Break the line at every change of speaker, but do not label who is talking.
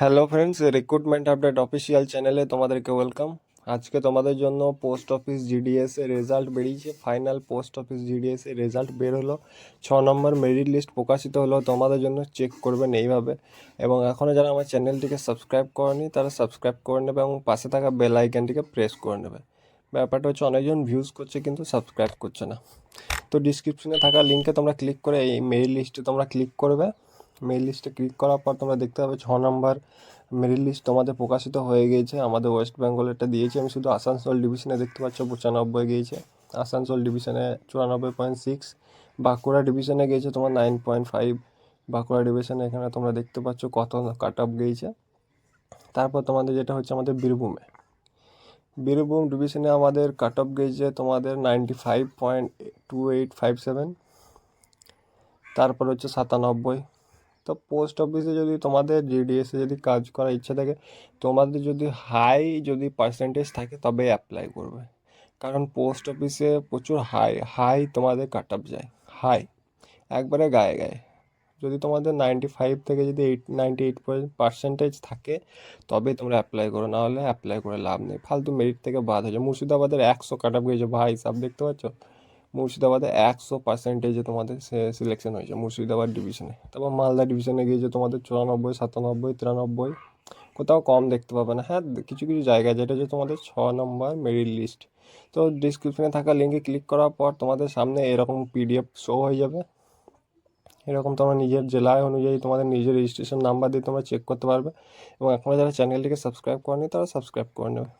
Hello friends recruitment update official চ্যানেলে তোমাদেরকে welcome আজকে তোমাদের জন্য পোস্ট অফিস জিডিএস এর রেজাল্ট বেরিয়েছে। ফাইনাল পোস্ট অফিস জিডিএস এর রেজাল্ট বের হলো। ছ নম্বর মেরিট লিস্ট প্রকাশিত হলো। তোমাদের জন্য চেক করবেন এইভাবে। এবং এখনও যারা আমার চ্যানেলটিকে সাবস্ক্রাইব করেনি, তারা সাবস্ক্রাইব করে নেবে এবং পাশে থাকা বেল আইকনটিকে প্রেস করে নেবে। ব্যাপারটা হচ্ছে অনেকজন ভিউজ করছে কিন্তু সাবস্ক্রাইব করছে না। তো ডিসক্রিপশনে থাকা লিঙ্কে তোমরা ক্লিক করে এই মেরিট লিস্টে তোমরা ক্লিক করবে। মেরিট লিস্টে ক্লিক করার পর তোমরা দেখতে পাবে ছ নম্বর মেরিট লিস্ট তোমাদের প্রকাশিত হয়ে গিয়েছে। আমাদের ওয়েস্ট বেঙ্গলেরটা দিয়েছি আমি, শুধু আসানসোল ডিভিশনে দেখতে পাচ্ছ পঁচানব্বই গিয়েছে। আসানসোল ডিভিশনে চুরানব্বই পয়েন্ট সিক্স বাঁকুড়া ডিভিশনে গিয়েছে তোমার নাইন পয়েন্ট ফাইভ বাঁকুড়া ডিভিশনে এখানে তোমরা দেখতে পাচ্ছ কত কাট অফ গিয়েছে। তারপর তোমাদের যেটা হচ্ছে আমাদের বীরভূমে বীরভূম ডিভিশনে আমাদের কাট অফ গিয়েছে তোমাদের ninety five point two eight five seven তারপর হচ্ছে সাতানব্বই তো পোস্ট অফিসে যদি তোমাদের জিডিএসে যদি কাজ করার ইচ্ছা থাকে, তোমাদের যদি হাই যদি পার্সেন্টেজ থাকে তবে অ্যাপ্লাই করবে। কারণ পোস্ট অফিসে প্রচুর হাই হাই তোমাদের কাট আপ যায় হাই একবারে গায়ে গায়ে। যদি তোমাদের নাইনটি ফাইভ থেকে যদি এইট নাইনটি এইট পার্সেন্টেজ থাকে তবে তোমরা অ্যাপ্লাই করো, নাহলে অ্যাপ্লাই করে লাভ নেই। ফালতু মেরিট থেকে বাদ হয়ে হয়েছে মুর্শিদাবাদের একশো কাট আপ গিয়েছে, ভাই সব দেখতে পাচ্ছ? মুর্শিদাবাদে একশো পার্সেন্টেজে তোমাদের সিলেকশন হয়েছে, মুর্শিদাবাদ ডিভিশনে তারপর মালদা ডিভিশনে গিয়েছে তোমাদের চুরানব্বই, সাতানব্বই, তিরানব্বই, কোথাও কম দেখতে পাবে না। হ্যাঁ কিছু কিছু জায়গা যেটা হচ্ছে তোমাদের ছ নম্বর মেরিট লিস্ট তো ডিসক্রিপশনে থাকা লিঙ্কে ক্লিক করার পর তোমাদের সামনে এরকম পিডিএফ শো হয়ে যাবে। এরকম তোমার নিজের জেলায় অনুযায়ী তোমাদের নিজের রেজিস্ট্রেশন নাম্বার দিয়ে তোমরা চেক করতে পারবে। এবং এখনও যারা চ্যানেলটিকে সাবস্ক্রাইব করেনি, তারা সাবস্ক্রাইব করে নেবে।